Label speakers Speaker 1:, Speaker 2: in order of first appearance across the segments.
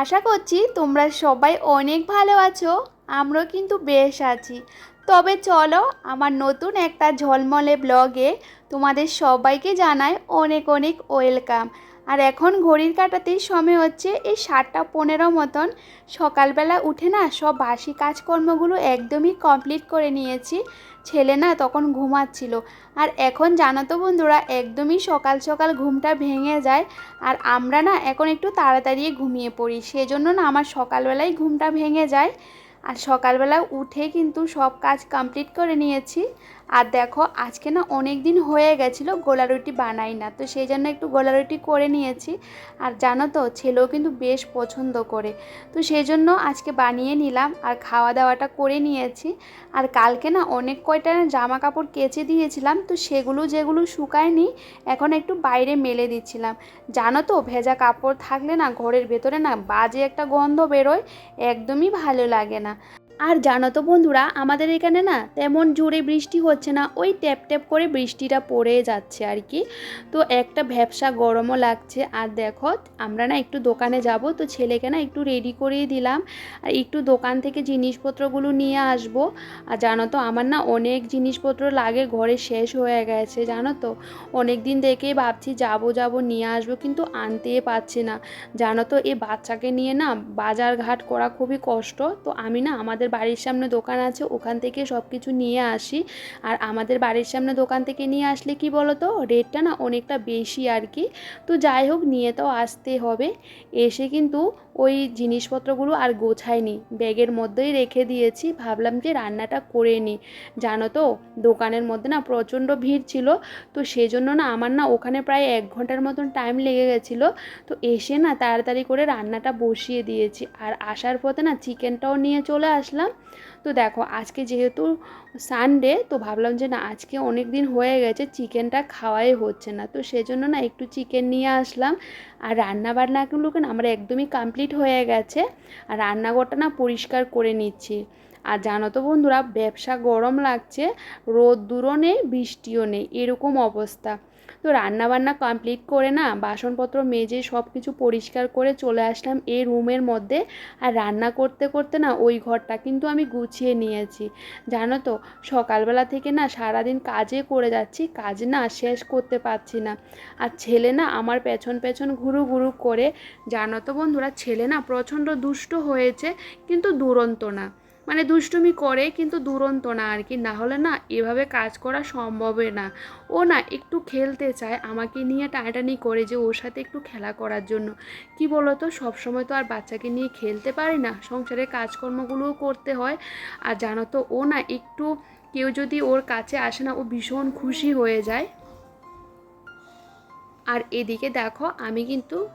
Speaker 1: আশা করছি তোমরা সবাই অনেক ভালো আছো, আমরাও কিন্তু বেশ আছি। তবে চলো আমার নতুন একটা ঝলমলে ব্লগে তোমাদের সবাইকে জানাই অনেক অনেক ওয়েলকাম। আর এখন ঘড়ির কাটাতেই সময় হচ্ছে এই সাতটা পনেরো মতন। সকালবেলা উঠে না সব বাসি কাজকর্মগুলো একদমই কমপ্লিট করে নিয়েছি। ছেলে না তখন ঘুমাচ্ছিল। আর এখন জানো তো বন্ধুরা, একদমই সকাল সকাল ঘুমটা ভেঙে যায়। আর আমরা না এখন একটু তাড়াতাড়ি ঘুমিয়ে পড়ি। সেজন্য না আমার সকালবেলায় ঘুমটা ভেঙে যায়। আর সকালবেলা উঠে কিন্তু সব কাজ কমপ্লিট করে নিয়েছি। আর দেখো, আজকে না অনেক দিন হয়ে গেছিল গোলা রুটি বানাই না, তো সেই জন্য একটু গোলা রুটি করে নিয়েছি। আর জানো তো, ছেলেও কিন্তু বেশ পছন্দ করে। তো সেই জন্য আজকে বানিয়ে নিলাম আর খাওয়া দাওয়াটা করে নিয়েছি। আর কালকে না অনেক কয়টা জামা কাপড় কেচে দিয়েছিলাম, তো সেগুলো যেগুলো শুকায়নি এখন একটু বাইরে মেলে দিচ্ছিলাম। জানো তো, ভেজা কাপড় থাকলে না ঘরের ভেতরে না বাজে একটা গন্ধ বেরোয়, একদমই ভালো লাগে না। আর জানো তো বন্ধুরা, আমাদের এখানে না তেমন জোরে বৃষ্টি হচ্ছে না, ওই ট্যাপ ট্যাপ করে বৃষ্টিটা পড়ে যাচ্ছে আর কি। তো একটা ভ্যাবসা গরমও লাগছে, আর দেখো আমরা না একটু দোকানে যাব, তো ছেলেকে না একটু রেডি করিয়ে দিলাম, আর একটু দোকান থেকে জিনিসপত্রগুলো নিয়ে আসব। আর জানো তো আমার না অনেক জিনিসপত্র লাগে, ঘরে শেষ হয়ে গেছে, জানো তো। অনেক দিন থেকেই ভাবছি যাব যাব, নিয়ে আসব, কিন্তু আনতে পারছি না। জানো তো এই বাচ্চাকে নিয়ে না বাজার ঘাট করা খুবই কষ্ট, তো আমি না আমাদের বাড়ির সামনে দোকান আছে, ওখান থেকে সব কিছু নিয়ে আসি। আর আমাদের বাড়ির সামনে দোকান থেকে নিয়ে আসলে কি বলো তো রেটটা না অনেকটা বেশি আর কি। তো যাই হোক, নিয়ে তো আসতে হবে। এসে কিন্তু ওই জিনিসপত্রগুলো আর গোছাইনি। ব্যাগের মধ্যেই রেখে দিয়েছি। ভাবলাম যে রান্নাটা করে নিই। জানো তো, দোকানের মধ্যে না প্রচণ্ড ভিড় ছিল। তো সেজন্য না আমার না ওখানে প্রায় এক ঘণ্টার মতন টাইম লেগে গেছিল। তো এসে না তাড়াতাড়ি করে রান্নাটা বসিয়ে দিয়েছি। আর আসার পথে না চিকেনটাও নিয়ে চলে আসলাম। তো দেখো, আজকে যেহেতু সানডে তো ভাবলাম যে না আজকে অনেক দিন হয়ে গেছে, চিকেনটা খাওয়াই হচ্ছে না। তো সেজন্য না একটু চিকেন নিয়ে আসলাম। আর রান্না বান্নাগুলোকে না আমরা একদমই কমপ্লিট হয়ে গেছে। আর রান্নাঘরটা না পরিষ্কার করে নিচ্ছি। আর জানো তো বন্ধুরা, ব্যবসা গরম লাগছে রোদ দূরও নেই, বৃষ্টিও নেই, এরকম অবস্থা। তো রান্না বান্না কমপ্লিট করে না, বাসনপত্র মেজে সব কিছু পরিষ্কার করে চলে আসলাম এই রুমের মধ্যে। আর রান্না করতে করতে না ওই ঘরটা কিন্তু আমি গুছিয়ে নিয়েছি। জানো তো, সকালবেলা থেকে না সারাদিন কাজে করে যাচ্ছি, কাজ না শেষ করতে পারছি না। আর ছেলে না আমার পেছন পেছন ঘুরু ঘুরু করে, জানো তো বন্ধুরা, ছেলে না প্রচণ্ড দুষ্ট হয়েছে, কিন্তু দুরন্ত না। মানে দুষ্টুমি করে কিন্তু দুরন্ত না আর কি। না হলে না এভাবে কাজ করা সম্ভবে না। ও না একটু খেলতে চায়। আমাকে নিয়ে টানাটানি করে যে ওর সাথে একটু খেলা করার জন্য। কি বলো তো সবসময় তো আর বাচ্চাকে নিয়ে খেলতে পারি না। সংসারের কাজকর্মগুলোও করতে হয়। আর জানো তো, ও না একটু কেউ যদি ওর কাছে আসে না, ও ভীষণ খুশি হয়ে যায়। আর এদিকে দেখো, আমি কিন্তু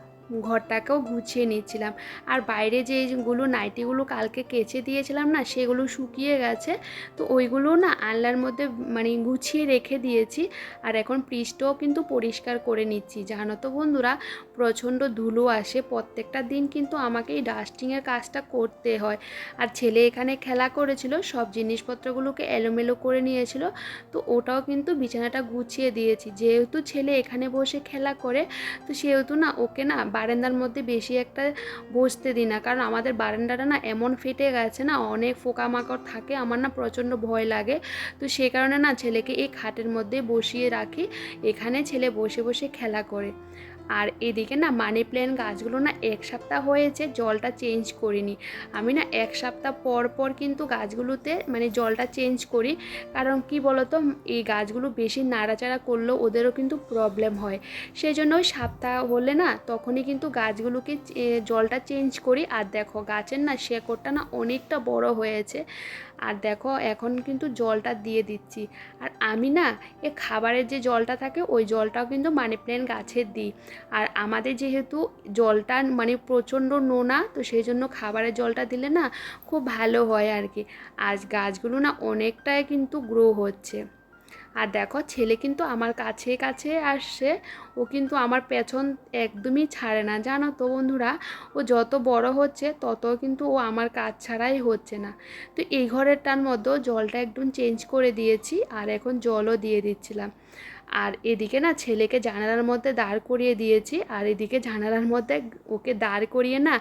Speaker 1: ঘরটাকেও গুছিয়ে নিচ্ছিলাম। আর বাইরে যেগুলো নাইটিগুলো কালকে কেচে দিয়েছিলাম না, সেগুলো শুকিয়ে গেছে। তো ওইগুলো না আনলার মধ্যে মানে গুছিয়ে রেখে দিয়েছি। আর এখন পৃষ্ঠও কিন্তু পরিষ্কার করে নিচ্ছি। জানো তো বন্ধুরা, প্রচণ্ড ধুলো আসে। প্রত্যেকটা দিন কিন্তু আমাকে এই ডাস্টিংয়ের কাজটা করতে হয়। আর ছেলে এখানে খেলা করেছিল, সব জিনিসপত্রগুলোকে এলোমেলো করে নিয়েছিল। তো ওটাও কিন্তু বিছানাটা গুছিয়ে দিয়েছি। যেহেতু ছেলে এখানে বসে খেলা করে, তো সেহেতু না ওকে না বারান্দার মধ্যে বেশি একটা বসতে দিই না। কারণ আমাদের বারান্দাটা না এমন ফেটে গেছে না, অনেক পোকামাকড় থাকে, আমার না প্রচণ্ড ভয় লাগে। তো সে কারণে না ছেলেকে এই খাটের মধ্যে বসিয়ে রাখি। এখানে ছেলে বসে বসে খেলা করে। আর এদিকে না মানি প্ল্যান্ট গাছগুলো না এক সপ্তাহ হয়েছে, জলটা চেঞ্জ করিনি। আমি না এক সপ্তাহ পর পর কিন্তু গাছগুলোতে মানে জলটা চেঞ্জ করি। কারণ কি বলতো, এই গাছগুলো বেশি নাড়াচাড়া করলেও ওদেরও কিন্তু প্রবলেম হয়। সেই জন্য ওই সপ্তাহ হলে না তখনই কিন্তু গাছগুলোকে জলটা চেঞ্জ করি। আর দেখো গাছের না শেকড়টা না অনেকটা বড় হয়েছে। আর দেখো এখন কিন্তু জলটা দিয়ে দিচ্ছি। আর আমি না, এ খাবারের যে জলটা থাকে, ওই জলটাও কিন্তু মানি প্ল্যান্ট গাছের দিই। আর আমাদের যেহেতু জলটা মানে প্রচণ্ড নোনা, তো সেই জন্য খাবারের জলটা দিলে না খুব ভালো হয় আর কি। আজ গাছগুলো না অনেকটাই কিন্তু গ্রো হচ্ছে। আর দেখো, ছেলে কিন্তু আমার কাছে কাছে আসছে। ও কিন্তু আমার পেছন একদমই ছাড়ে না, জানো তো বন্ধুরা? ও যত বড় হচ্ছে তত কিন্তু ও আমার কাজ ছাড়াই হচ্ছে না। তো এই ঘরেরটার মধ্যেও জলটা একদম চেঞ্জ করে দিয়েছি, আর এখন জলও দিয়ে দিচ্ছিলাম। আর এদিকে না ছেলেকে জানালার মধ্যে দাঁড় করিয়ে দিয়েছি, আর এদিকে জানালার মধ্যে ওকে দাঁড় করিয়ে না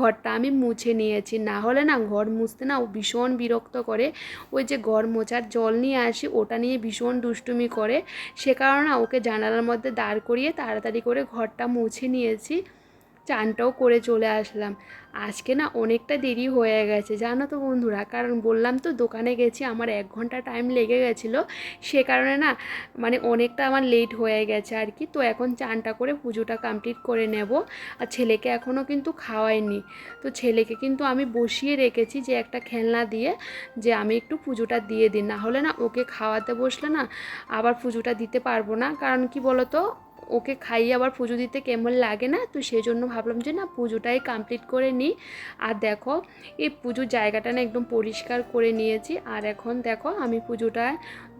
Speaker 1: ঘরটা আমি মুছে নিয়েছি। না হলে না ঘর মুছতে না ও ভীষণ বিরক্ত করে। ওই যে ঘর মোছার জল নিয়ে আসি, ওটা নিয়ে ভীষণ দুষ্টুমি করে। সে কারণে ওকে জানালার মধ্যে দাঁড় করিয়ে তাড়াতাড়ি করে ঘরটা মুছে নিয়েছি। চানটাও করে চলে আসলাম। আজকে না অনেকটা দেরি হয়ে গেছে, জানো তো বন্ধুরা? কারণ বললাম তো দোকানে গেছি, আমার এক ঘণ্টা টাইম লেগে গেছিল। সে কারণে না মানে অনেকটা আমার লেট হয়ে গেছে আর কি তো এখন চানটা করে পুজোটা কমপ্লিট করে নেব। আর ছেলেকে এখনও কিন্তু খাওয়াইনি। তো ছেলেকে কিন্তু আমি বসিয়ে রেখেছি যে একটা খেলনা দিয়ে যে আমি একটু পুজোটা দিয়ে দিই। না হলে না ওকে খাওয়াতে বসলে না আবার পুজোটা দিতে পারব না। কারণ কি বলতো? ওকে খাইয়ে আবার পুজো দিতে কেমন লাগে না? তো সেই জন্য ভাবলাম যে, না, পুজোটাই কমপ্লিট করে নিই। আর দেখো, এই পুজোর জায়গাটা না একদম পরিষ্কার করে নিয়েছি। আর এখন দেখো, আমি পুজোটা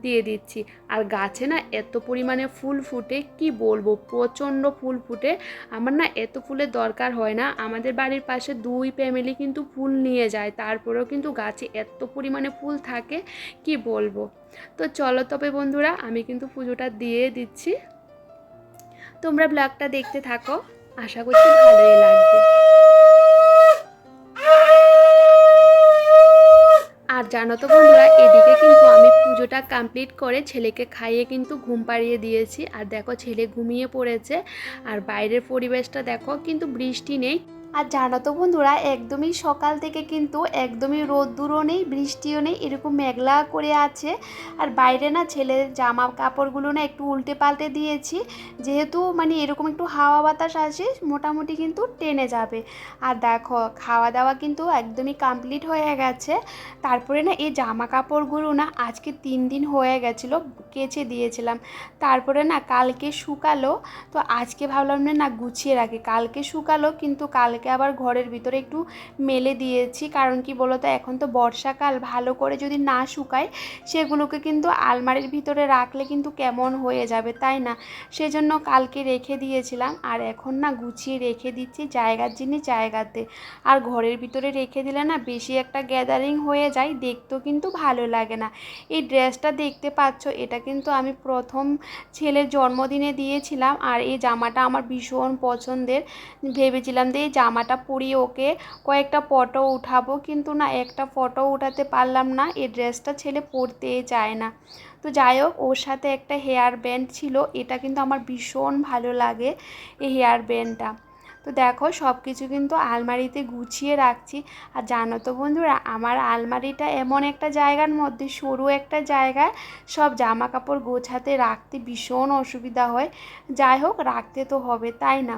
Speaker 1: দিয়ে দিচ্ছি। আর গাছে না এত পরিমাণে ফুল ফুটে, কি বলব? প্রচণ্ড ফুল ফুটে। আমার না এত ফুলের দরকার হয় না। আমাদের বাড়ির পাশে দুই ফ্যামিলি কিন্তু ফুল নিয়ে যায়। তারপরেও কিন্তু গাছে এত পরিমাণে ফুল থাকে, কি বলব? তো চলো তবে বন্ধুরা, আমি কিন্তু পুজোটা দিয়ে দিচ্ছি। তোমরা ব্লগটা দেখতে থাকো। আশা করছি ভালোই লাগবে। আর জানো তো বন্ধুরা, এদিকে কিন্তু আমি পুজোটা কমপ্লিট করে ছেলেকে খাইয়ে কিন্তু ঘুম পাড়িয়ে দিয়েছি। আর দেখো ছেলে ঘুমিয়ে পড়েছে। আর বাইরের পরিবেশটা দেখো, কিন্তু বৃষ্টি নেই। আর জানো তো বন্ধুরা, একদমই সকাল থেকে কিন্তু একদমই রোদ্দুরও নেই, বৃষ্টিও নেই, এরকম মেঘলা করে আছে। আর বাইরে না ছেলের জামা কাপড়গুলো না একটু উল্টে পাল্টে দিয়েছি, যেহেতু মানে এরকম একটু হাওয়া বাতাস আসে, মোটামুটি কিন্তু টেনে যাবে। আর দেখো, খাওয়া দাওয়া কিন্তু একদমই কমপ্লিট হয়ে গেছে। তারপরে না এই জামা কাপড়গুলো না আজকে তিন দিন হয়ে গেছিল কেচে দিয়েছিলাম। তারপরে না কালকে শুকালো, তো আজকে ভাবলাম না না গুছিয়ে রাখি। কালকে শুকালো, কিন্তু কালকে আবার ঘরের ভিতরে একটু মেলে দিয়েছি। কারণ কি বলতো, এখন তো বর্ষাকাল, ভালো করে যদি না শুকায়, সেগুলোকে কিন্তু আলমারির ভিতরে রাখলে কিন্তু কেমন হয়ে যাবে, তাই না? সেজন্য কালকে রেখে দিয়েছিলাম, আর এখন না গুছিয়ে রেখে দিচ্ছি, জায়গার জিনিস জায়গাতে। আর ঘরের ভিতরে রেখে দিলে না বেশি একটা গ্যাদারিং হয়ে যায়, দেখতেও কিন্তু ভালো লাগে না। এই ড্রেসটা দেখতে পাচ্ছ, এটা কিন্তু আমি প্রথম ছেলের জন্মদিনে দিয়েছিলাম আর এই জামাটা আমার ভীষণ পছন্দের। ভেবেছিলাম যে এই জামাটা পরিয়ে ওকে কয়েকটা ফটো উঠাবো কিন্তু না, একটা ফটো উঠাতে পারলাম না, এই ড্রেসটা ছেলে পরতে চায় না। তো যাই হোক, ওর সাথে একটা হেয়ার ব্যান্ড ছিল, এটা কিন্তু আমার ভীষণ ভালো লাগে, এই হেয়ার ব্যান্ডটা তো দেখো সব কিছু কিন্তু আলমারিতে গুছিয়ে রাখছি। আর জানো তো বন্ধুরা, আমার আলমারিটা এমন একটা জায়গার মধ্যে, সরু একটা জায়গায় সব জামা কাপড় গোছাতে রাখতে ভীষণ অসুবিধা হয়। যাই হোক, রাখতে তো হবে, তাই না?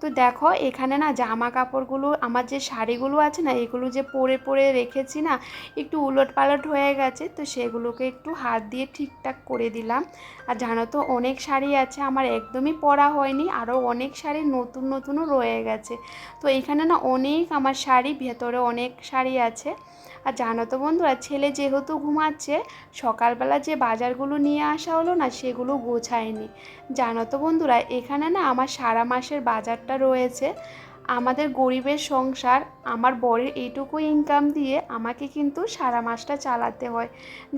Speaker 1: তো দেখো, এখানে না জামা কাপড়গুলো আমার যে শাড়িগুলো আছে না, এগুলো যে পরে পরে রেখেছি না, একটু উলট পালট হয়ে গেছে, তো সেগুলোকে একটু হাত দিয়ে ঠিকঠাক করে দিলাম। আর জানো তো, অনেক শাড়ি আছে, আমার একদমই পরা হয়নি আরও অনেক শাড়ি নতুন নতুনও রয়ে গেছে। তো এখানে না অনেক আমার শাড়ি, ভেতরে অনেক শাড়ি আছে। আর জানো তো বন্ধুরা, ছেলে যেহেতু ঘুমাচ্ছে, সকালবেলা যে বাজারগুলো নিয়ে আসা হলো না, সেগুলো গোছায়নি। জানো তো বন্ধুরা, এখানে না আমার সারা মাসের বাজারটা রয়েছে। আমাদের গরিবের সংসার, আমার বরের এইটুকু ইনকাম দিয়ে আমাকে কিন্তু সারা মাসটা চালাতে হয়।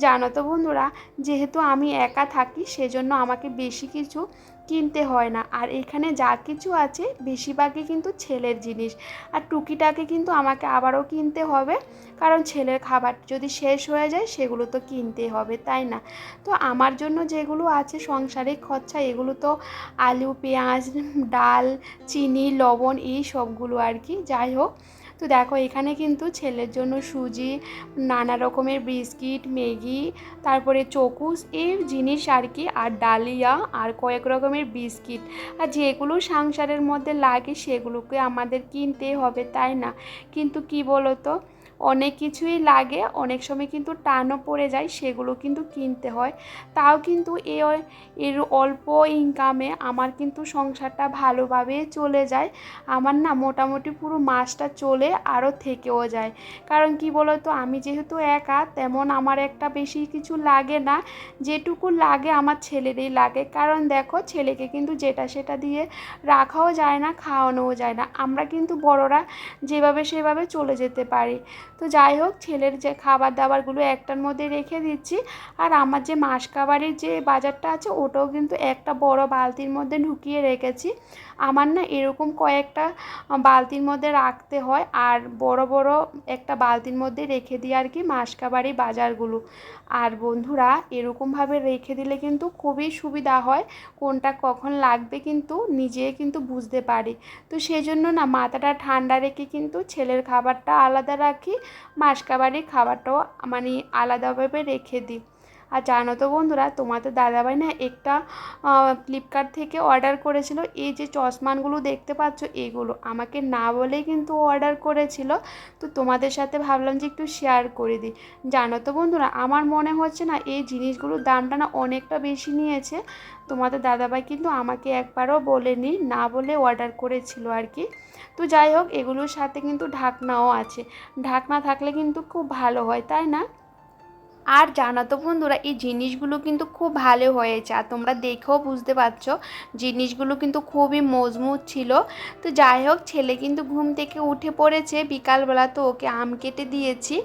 Speaker 1: জানো তো বন্ধুরা, যেহেতু আমি একা থাকি, সেজন্য আমাকে বেশি কিছু কিনতে হয় না। আর এখানে যা কিছু আছে, বেশিরভাগই কিন্তু ছেলের জিনিস। আর টুকিটাকে কিন্তু আমাকে আবারও কিনতে হবে। কারণ ছেলের খাবার যদি শেষ হয়ে যায়, সেগুলো তো কিনতেই হবে, তাই না? তো আমার জন্য যেগুলো আছে, সংসারিক খরচা, এগুলো তো আলু, পেঁয়াজ, ডাল, চিনি, লবণ, এই সবগুলো আর কি। যাই হোক তো দেখো, এখানে কিন্তু ছেলের জন্য সুজি, নানা রকমের বিস্কিট, ম্যাগি, তারপরে চকুস, এই জিনিস আর কি, আর ডালিয়া, আর কয়েক রকমের বিস্কিট। আর যেগুলো সংসারের মধ্যে লাগে সেগুলোকে আমাদের কিনতে হবে, তাই না? কিন্তু কি বলো তো অনেক কিছুই লাগে, অনেক সময় কিন্তু টানও পড়ে যায়, সেগুলো কিন্তু কিনতে হয়। তাও কিন্তু এ এর অল্প ইনকামে আমার কিন্তু সংসারটা ভালোভাবে চলে যায়। আমার না মোটামুটি পুরো মাসটা চলে আরও থেকেও যায়। কারণ কি বলতো, আমি যেহেতু একা, তেমন আমার একটা বেশি কিছু লাগে না। যেটুকু লাগে আমার ছেলেরই লাগে। কারণ দেখো, ছেলেকে কিন্তু যেটা সেটা দিয়ে রাখাও যায় না, খাওয়ানোও যায় না। আমরা কিন্তু বড়রা যেভাবে সেভাবে চলে যেতে পারি। তো যাই হোক, ছেলের যে খাবার দাবারগুলো একটার মধ্যে রেখে দিচ্ছি। আর আমার যে মাসকাবারির যে বাজারটা আছে, ওটাও কিন্তু একটা বড় বালতির মধ্যে ঢুকিয়ে রেখেছি। আমার না এরকম কয়েকটা বালতির মধ্যে রাখতে হয়, আর বড় বড় একটা বালতির মধ্যে রেখে দিই আর কি মাস মাসকাবারি বাজারগুলো। আর বন্ধুরা, এরকমভাবে রেখে দিলে কিন্তু খুবই সুবিধা হয়, কোনটা কখন লাগবে কিন্তু নিজে কিন্তু বুঝতে পারি। তো সেই জন্য না মাথাটা ঠান্ডা রেখে কিন্তু ছেলের খাবারটা আলাদা রাখি মাসকাবারির খাওয়াটাও মানে আলাদাভাবে রেখে দিই। আর জানো তো বন্ধুরা, তোমাদের দাদাভাই না একটা ফ্লিপকার্ট থেকে অর্ডার করেছিল। এই যে চশমানগুলো দেখতে পাচ্ছ, এগুলো। আমাকে না বলেই কিন্তু অর্ডার করেছিল। তো তোমাদের সাথে ভাবলাম যে একটু শেয়ার করে দিই। জানো তো বন্ধুরা, আমার মনে হচ্ছে না এই জিনিসগুলোর দামটা না অনেকটা বেশি নিয়েছে। তোমাদের দাদাভাই কিন্তু আমাকে একবারও বলেনি, না বলে অর্ডার করেছিল আর কি। তো যাই হোক, এগুলোর সাথে কিন্তু ঢাকনাও আছে। ঢাকনা থাকলে কিন্তু খুব ভালো হয়, তাই না? আর জানো তো বন্ধুরা, এই জিনিসগুলো কিন্তু খুব ভালো হয়েছে। আর তোমরা দেখেও বুঝতে পারছ, জিনিসগুলো কিন্তু খুবই মজবুত ছিল। তো যাই হোক, ছেলে কিন্তু ঘুম থেকে উঠে পড়েছে, বিকালবেলা তো ওকে আম কেটে দিয়েছি।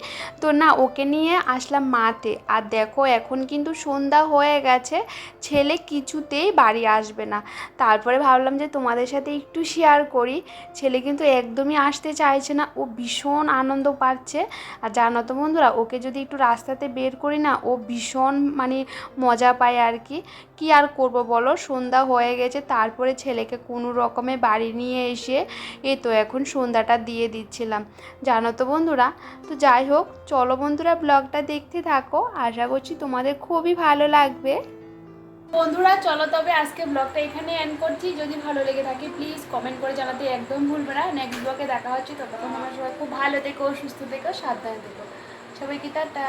Speaker 1: তো না, ওকে নিয়ে আসলাম মাঠে। আর দেখো, এখন কিন্তু সন্ধ্যা হয়ে গেছে, ছেলে কিছুতেই বাড়ি আসবে না। তারপরে ভাবলাম যে তোমাদের সাথে একটু শেয়ার করি। ছেলে কিন্তু একদমই আসতে চাইছে না, ও ভীষণ আনন্দ পাচ্ছে। আর জানো তো বন্ধুরা, ওকে যদি একটু রাস্তাতে বের করি না। ও ভীষণ মানে মজা পায় আর কি। কি আর করব বলো? সন্ধ্যা হয়ে গেছে, তারপরে ছেলেকে কোনো রকমে বাড়ি নিয়ে এসে এ তো এখন সন্ধ্যাটা দিয়ে দিচ্ছিলাম। জানো তো বন্ধুরা? তো যাই হোক, চলো বন্ধুরা ব্লগটা দেখতে থাকো। আশা করছি তোমাদের খুবই ভালো লাগবে। বন্ধুরা, চলো তবে আজকে ব্লগটা এখানে এন্ড করছি। যদি ভালো লেগে থাকে প্লিজ কমেন্ট করে জানাতে একদম ভুলবে না। নেক্সট ব্লগে দেখা হচ্ছে। ততক্ষণ আমার সবাই খুব ভালো থেকো, সুস্থ থেকো, সাবধানে থেকো। সবাইকে টাটা।